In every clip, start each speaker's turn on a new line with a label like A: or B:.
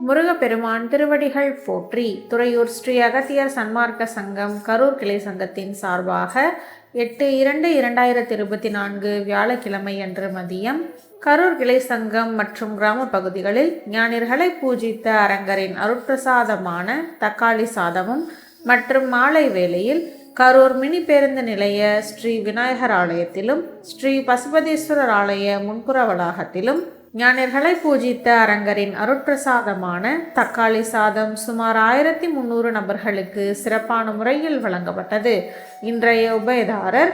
A: முருகப்பெருமான் திருவடிகள் போற்றி துறையூர் ஸ்ரீ அகத்தியர் சன்மார்க்க சங்கம் கரூர் கிளை சங்கத்தின் சார்பாக எட்டு இரண்டு இரண்டாயிரத்தி இருபத்தி நான்கு வியாழக்கிழமை அன்று மதியம் கரூர் கிளை சங்கம் மற்றும் கிராம பகுதிகளில் ஞானிகளை பூஜித்த அரங்கரின் அருட்பிரசாதமான தக்காளி சாதமும் மற்றும் மாலை வேளையில் கரூர் மினி பேருந்து நிலைய ஸ்ரீ விநாயகர் ஆலயத்திலும் ஸ்ரீ பசுபதீஸ்வரர் ஆலய முன்புற வளாகத்திலும் ஞானியர்களை பூஜித்த அரங்கரின் அருட்பிரசாதமான தக்காளி சாதம் சுமார் ஆயிரத்தி முந்நூறு நபர்களுக்கு சிறப்பான முறையில் வழங்கப்பட்டது. இன்றைய உபயதாரர்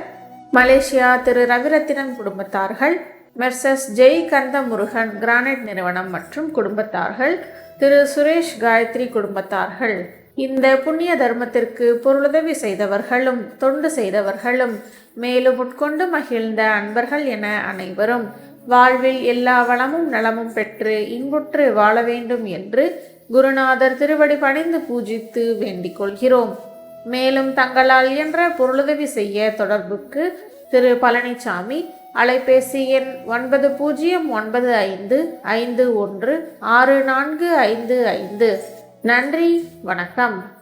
A: மலேசியா திரு ரவிரத்தினன் குடும்பத்தார்கள் மெர்சஸ் ஜெய் கந்த முருகன் கிரானைட் நிறுவனம் மற்றும் குடும்பத்தார்கள் திரு சுரேஷ் காயத்ரி குடும்பத்தார்கள். இந்த புண்ணிய தர்மத்திற்கு பொருளுதவி செய்தவர்களும் தொண்டு செய்தவர்களும் மேலும் உட்கொண்டு மகிழ்ந்த அன்பர்கள் என அனைவரும் வாழ்வில் எல்லா வளமும் நலமும் பெற்று இன்புற்று வாழ வேண்டும் என்று குருநாதர் திருவடி பணிந்து பூஜித்து வேண்டிக் கொள்கிறோம். மேலும் தங்களால் இயன்ற பொருளுதவி செய்ய தொடர்புக்கு திரு பழனிசாமி அலைபேசி எண் ஒன்பது பூஜ்ஜியம் ஒன்பது ஐந்து ஐந்து ஒன்று ஆறு நான்கு ஐந்து ஐந்து. நன்றி வணக்கம்.